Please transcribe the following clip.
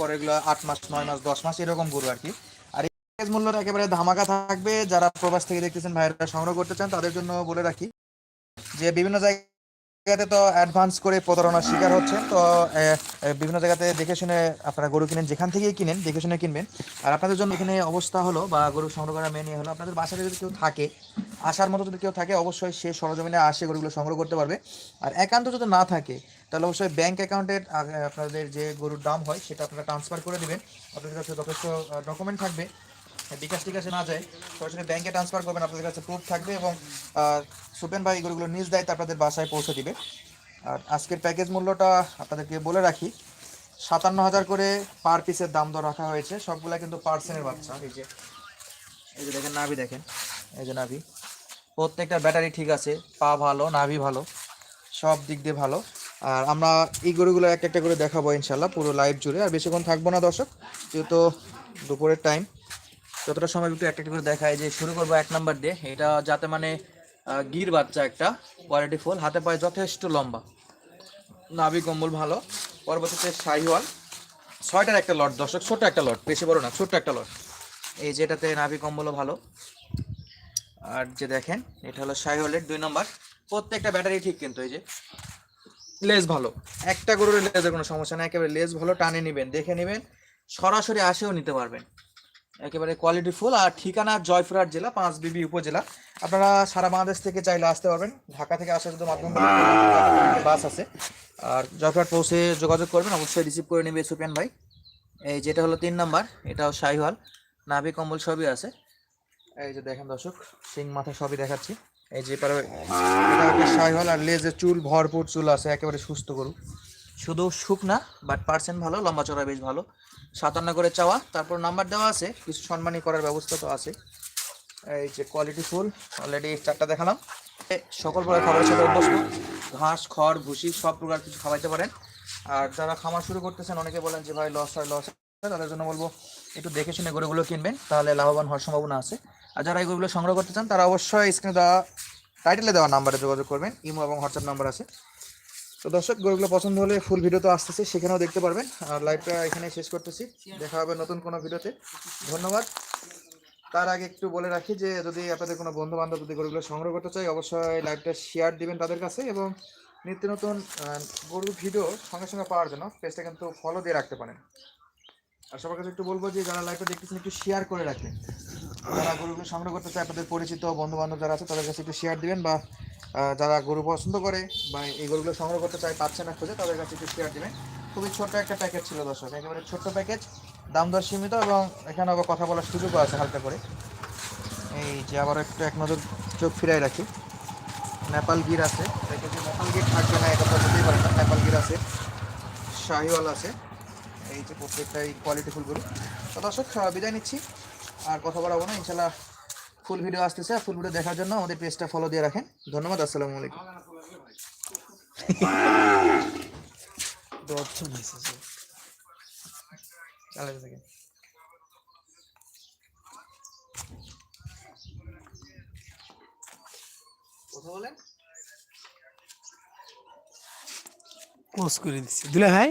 পরে এগুলো আট মাস, নয় মাস, দশ মাস এরকম গরু আর কি। আর এই একেবারে ধামাকা থাকবে, যারা প্রবাস থেকে দেখতেছেন, ভাইয়েরা সংগ্রহ করতে চান, তাদের জন্য বলে রাখি যে বিভিন্ন জায়গাতে তো অ্যাডভান্স করে প্রতারণার শিকার হচ্ছেন তো বিভিন্ন জায়গাতে দেখে শুনে আপনারা গরু কিনেন, যেখান থেকেই কিনেন, দেখে শুনে কিনবেন। আর আপনাদের জন্য এখানে অবস্থা হলো, বা গরু সংগ্রহ করা মেনে হলো, আপনাদের বাসায় যদি কেউ থাকে আসার মতো যদি কেউ থাকে, অবশ্যই সে সরজমিনে আসে গরুগুলো সংগ্রহ করতে পারবে। আর একান্ত যদি না থাকে, তাহলে অবশ্যই ব্যাংক অ্যাকাউন্টের আপনাদের যে গরুর দাম হয়, সেটা আপনারা ট্রান্সফার করে দিবেন। আপনাদের কাছে যথেষ্ট ডকুমেন্ট থাকবে। বিকাশ টিকাশে না যায়, সরাসরি ব্যাংকে ট্রান্সফার করবেন, আপনাদের কাছে প্রুফ থাকবে এবং সুপেন ভাই এগুলো নিজ দায়িত্বে আপনাদের বাসায় পৌঁছে দিবে। আর আজকের প্যাকেজ মূল্যটা আপনাদেরকে বলে রাখি সাতান্ন হাজার করে পার পিসের দাম দর রাখা হয়েছে। সবগুলা কিন্তু পার্সেন্টের বাচ্চা, এই যে এই যে দেখেন নাভি দেখেন, এই যে নাভি। প্রত্যেকটা ব্যাটারি ঠিক আছে, পা ভালো, নাভি ভালো, সব দিক দিয়ে ভালো। আর আমরা এই গরুগুলো একটা একটা করে দেখাবো ইনশাল্লাহ, পুরো লাইভ জুড়ে। আর বেশিক্ষণ থাকব না দর্শক, যেহেতু দুপুরের টাইম যতটা সময় একটু একটা করে দেখায় যে শুরু করব এক নাম্বার দিয়ে। এটা যাতে মানে গির বাচ্চা একটা কোয়ালিটি ফুল হাতে পায়ে যথেষ্ট লম্বা। নাভি কম্বল ভালো, পরবর্তীতে শাহিওয়াল ছয়টার একটা লট দর্শক ছোট একটা লট বেশি বড় না, ছোট্ট একটা লট এই যেটাতে নাভি কম্বলও ভালো। আর যে দেখেন এটা হলো শাহিওয়ালের দুই নম্বর। প্রত্যেকটা ব্যাটারি ঠিক কিন্তু এই যে। লেজ ভালো। একটা গরুর লেজের কোনো সমস্যা নেই একেবারে লেজ ভালো টানে নেবেন দেখে নেবেন সরাসরি আসেও নিতে পারবেন। একেবারে কোয়ালিটি ফুল আর ঠিকানা জয়পুরহাট জেলা পাঁচ বিবি উপজেলা। আপনারা সারা বাংলাদেশ থেকে চাইলে আসতে পারবেন। ঢাকা থেকে আসার যদি মাধ্যম বাস আছে। আর জয়পুরহাট পৌঁছে যোগাযোগ করবেন অবশ্যই রিসিভ করে নেবে সুপিয়ান ভাই। এই যেটা হলো তিন নাম্বার এটাও শাহিওয়াল। নাভি কম্বল সবই আছে। এই যে দেখেন দর্শক সিং মাথা সবই দেখাচ্ছি। এই যে পারে এটা হচ্ছে শাহিওয়াল আর লেজে চুল ভরপুর চুল আছে একেবারে সুস্থ গরু। শুধু শুকনা বাট পার্সেন্ট ভালো লম্বা চড়া বেশ ভালো। সাতান্ন করে চাওয়া তারপর নাম্বার দেওয়া আছে কিছু সম্মানী করার ব্যবস্থা তো আছে। এই যে কোয়ালিটি ফুল অলরেডি চারটা দেখালাম। সকল প্রকার খাবারের সাথে অভ্যস্ত। ঘাস খড় ভুসি সব প্রকার কিছু খাওয়াইতে পারেন। আর যারা খামার শুরু করতেছেন অনেকে বলেন যে ভাই লস হয় লস হয় তাদের জন্য বলব একটু দেখে শুনে গরুগুলো কিনবেন তাহলে লাভবান হওয়ার সম্ভাবনা আছে। আর যারা এই গরুগুলো সংগ্রহ করতে চান, তারা অবশ্যই স্ক্রিনে দেওয়া টাইটেলে দেওয়া নাম্বারে যোগাযোগ করবেন। ইমো এবং হোয়াটসঅ্যাপ নাম্বার আছে। তো দর্শক, গরুগুলো পছন্দ হলে ফুল ভিডিও তো আসতেছে, সেখানেও দেখতে পারবেন। আর লাইভটা এখানে শেষ করতেছি। দেখা হবে নতুন কোনো ভিডিওতে ধন্যবাদ। তার আগে একটু বলে রাখি যে, যদি আপনাদের কোনো বন্ধু বান্ধব যদি গরুগুলো সংগ্রহ করতে চাই অবশ্যই লাইভটা শেয়ার দিবেন তাদের কাছে এবং নিত্য নতুন গরুর ভিডিও সঙ্গে সঙ্গে পাওয়ার জন্য পেজটা কিন্তু ফলো দিয়ে রাখতে পারেন। আর সবার কাছে একটু বলব যে, যারা লাইভটা দেখতেছেন, একটু শেয়ার করে রাখবেন যারা গরুগুলো সংগ্রহ করতে চায় আপনাদের পরিচিত বন্ধু বান্ধব যারা আছে, তাদের কাছে একটু শেয়ার দিবেন বা যারা গরু পছন্দ করে বা এই গরুগুলো সংগ্রহ করতে চায়, পাচ্ছে না খুঁজে, তাদের কাছে একটু শেয়ার দিবেন। খুবই ছোট্ট একটা প্যাকেজ ছিল দর্শক, একেবারে ছোট্ট প্যাকেজ দাম দর সীমিত এবং এখানে আবার কথা বলার সুযোগও আছে হালকা করে। এই যে আবার একটু এক নজর চোখ ফিরাই রাখি। নেপাল গির আছে নেপাল গির থাকবে না এটা তো হতেই পারে না, নেপাল গির আছে, শাহিওয়াল আছে। এই যে প্রত্যেকটাই কোয়ালিটি ফুল গরু তো দর্শক বিদায় নিচ্ছি। আর কথা বাড়াবো না ইনশাল্লাহ ফুল ভিডিও আসতেছে ফুল ভিডিও দেখার জন্য আমাদের পেজটা ফলো দিয়ে রাখেন। ধন্যবাদ আসসালামু আলাইকুম। কথা বলেন? পোস্ট করে দিচ্ছি দুলা ভাই